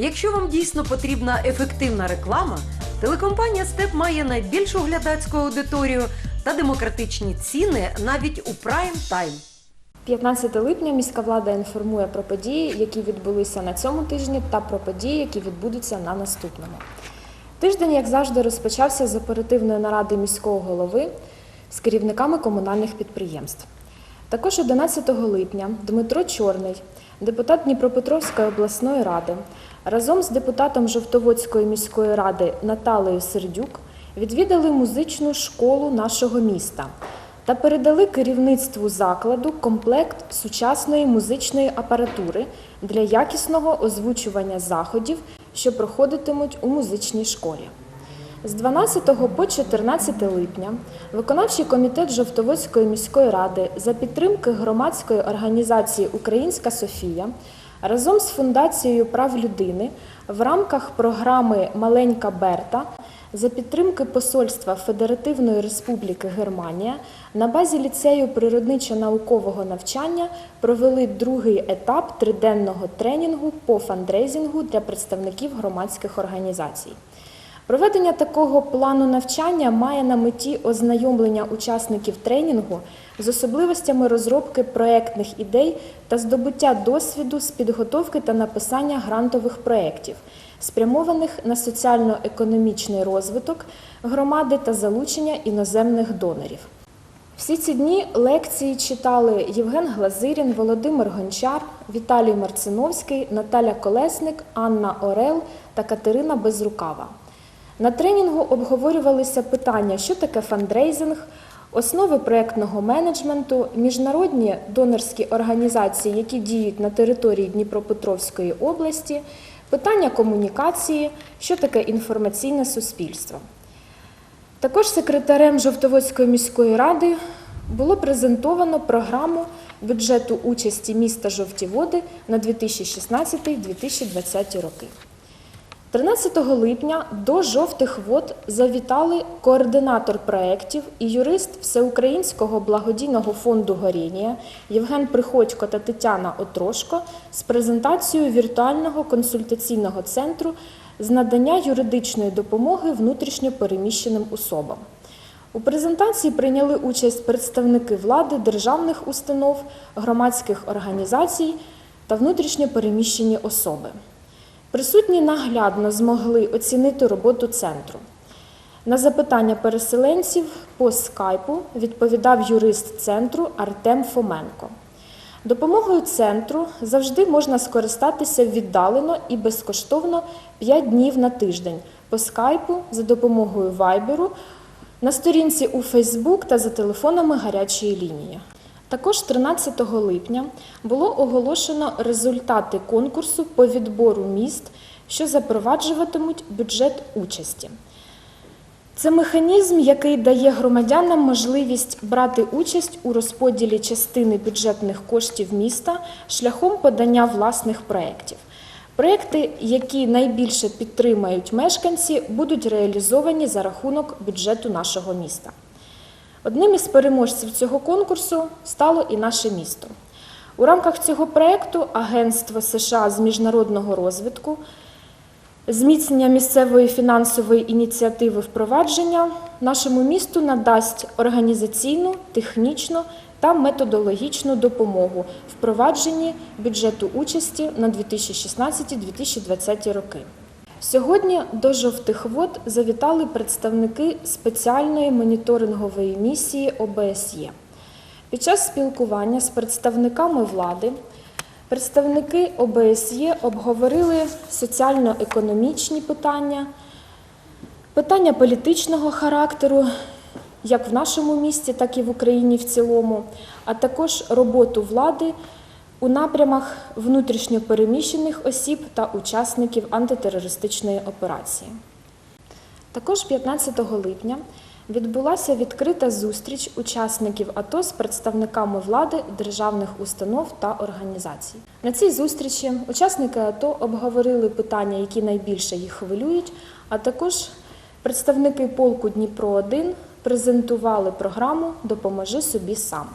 Якщо вам дійсно потрібна ефективна реклама, телекомпанія Степ має найбільшу глядацьку аудиторію та демократичні ціни навіть у прайм тайм. 15 липня міська влада інформує про події, які відбулися на цьому тижні, та про події, які відбудуться на наступному. Тиждень, як завжди, розпочався з оперативної наради міського голови з керівниками комунальних підприємств. Також 11 липня Дмитро Чорний, депутат Дніпропетровської обласної ради, разом з депутатом Жовтоводської міської ради Наталею Сердюк відвідали музичну школу нашого міста та передали керівництву закладу комплект сучасної музичної апаратури для якісного озвучування заходів, що проходитимуть у музичній школі. З 12 по 14 липня виконавчий комітет Жовтоводської міської ради за підтримки громадської організації Українська Софія разом з Фундацією прав людини в рамках програми Маленька Берта за підтримки Посольства Федеративної Республіки Германія на базі ліцею природничо-наукового навчання провели другий етап триденного тренінгу по фандрейзингу для представників громадських організацій. Проведення такого плану навчання має на меті ознайомлення учасників тренінгу з особливостями розробки проєктних ідей та здобуття досвіду з підготовки та написання грантових проєктів, спрямованих на соціально-економічний розвиток громади та залучення іноземних донорів. Всі ці дні лекції читали Євген Глазирін, Володимир Гончар, Віталій Марциновський, Наталя Колесник, Анна Орел та Катерина Безрукава. На тренінгу обговорювалися питання, що таке фандрейзинг, основи проєктного менеджменту, міжнародні донорські організації, які діють на території Дніпропетровської області, питання комунікації, що таке інформаційне суспільство. Також секретарем Жовтоводської міської ради було презентовано програму бюджету участі міста Жовті Води на 2016-2020 роки. 13 липня до жовтих вод завітали координатор проєктів і юрист Всеукраїнського благодійного фонду Горінія Євген Приходько та Тетяна Отрошко з презентацією віртуального консультаційного центру з надання юридичної допомоги внутрішньо переміщеним особам. У презентації прийняли участь представники влади, державних установ, громадських організацій та внутрішньо переміщені особи. Присутні наглядно змогли оцінити роботу центру. На запитання переселенців по скайпу відповідав юрист центру Артем Фоменко. Допомогою центру завжди можна скористатися віддалено і безкоштовно 5 днів на тиждень по скайпу за допомогою вайберу на сторінці у Фейсбук та за телефонами гарячої лінії. Також 13 липня було оголошено результати конкурсу по відбору міст, що запроваджуватимуть бюджет участі. Це механізм, який дає громадянам можливість брати участь у розподілі частини бюджетних коштів міста шляхом подання власних проєктів. Проєкти, які найбільше підтримають мешканці, будуть реалізовані за рахунок бюджету нашого міста. Одним із переможців цього конкурсу стало і наше місто. У рамках цього проєкту Агентство США з міжнародного розвитку, зміцнення місцевої фінансової ініціативи впровадження нашому місту надасть організаційну, технічну та методологічну допомогу впровадженні бюджету участі на 2016-2020 роки. Сьогодні до жовтих вод завітали представники спеціальної моніторингової місії ОБСЄ. Під час спілкування з представниками влади представники ОБСЄ обговорили соціально-економічні питання, питання політичного характеру, як в нашому місті, так і в Україні в цілому, а також роботу влади у напрямах внутрішньо переміщених осіб та учасників антитерористичної операції. Також 15 липня відбулася відкрита зустріч учасників АТО з представниками влади, державних установ та організацій. На цій зустрічі учасники АТО обговорили питання, які найбільше їх хвилюють, а також представники полку Дніпро 1 презентували програму Допоможи собі сам.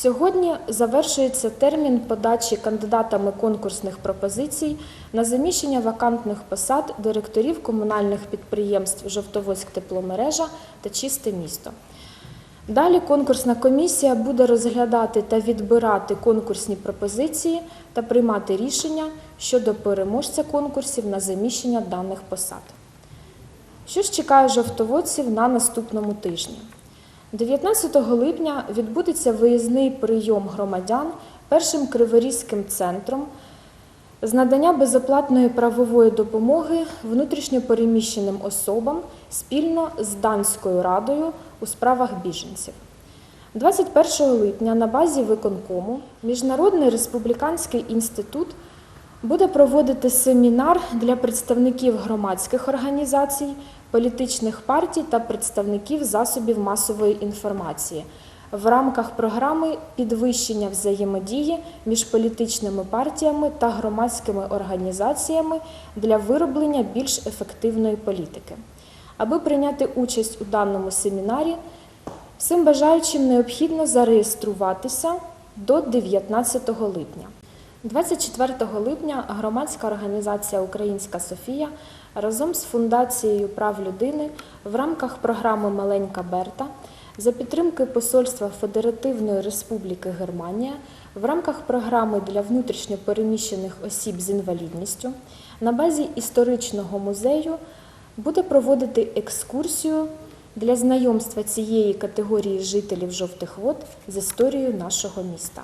Сьогодні завершується термін подачі кандидатами конкурсних пропозицій на заміщення вакантних посад директорів комунальних підприємств Жовтоводськ тепломережа та Чисте місто. Далі конкурсна комісія буде розглядати та відбирати конкурсні пропозиції та приймати рішення щодо переможця конкурсів на заміщення даних посад. Що ж чекає жовтоводців на наступному тижні? 19 липня відбудеться виїзний прийом громадян першим криворізьким центром з надання безоплатної правової допомоги внутрішньопереміщеним особам спільно з Данською радою у справах біженців. 21 липня на базі виконкому Міжнародний республіканський інститут буде проводити семінар для представників громадських організацій, політичних партій та представників засобів масової інформації в рамках програми підвищення взаємодії між політичними партіями та громадськими організаціями для вироблення більш ефективної політики. Аби прийняти участь у даному семінарі, всім бажаючим необхідно зареєструватися до 19 липня. 24 липня громадська організація Українська Софія разом з Фундацією прав людини в рамках програми Маленька Берта за підтримки Посольства Федеративної Республіки Германія в рамках програми для внутрішньопереміщених осіб з інвалідністю на базі історичного музею буде проводити екскурсію для знайомства цієї категорії жителів жовтих вод з історією нашого міста.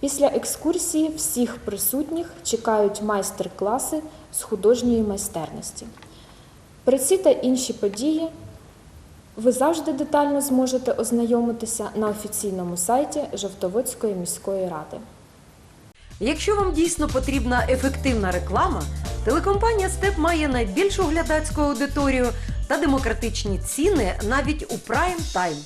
Після екскурсії всіх присутніх чекають майстер-класи з художньої майстерності. Про ці та інші події ви завжди детально зможете ознайомитися на офіційному сайті Жовтоводської міської ради. Якщо вам дійсно потрібна ефективна реклама, телекомпанія Степ має найбільшу глядацьку аудиторію та демократичні ціни навіть у прайм тайм.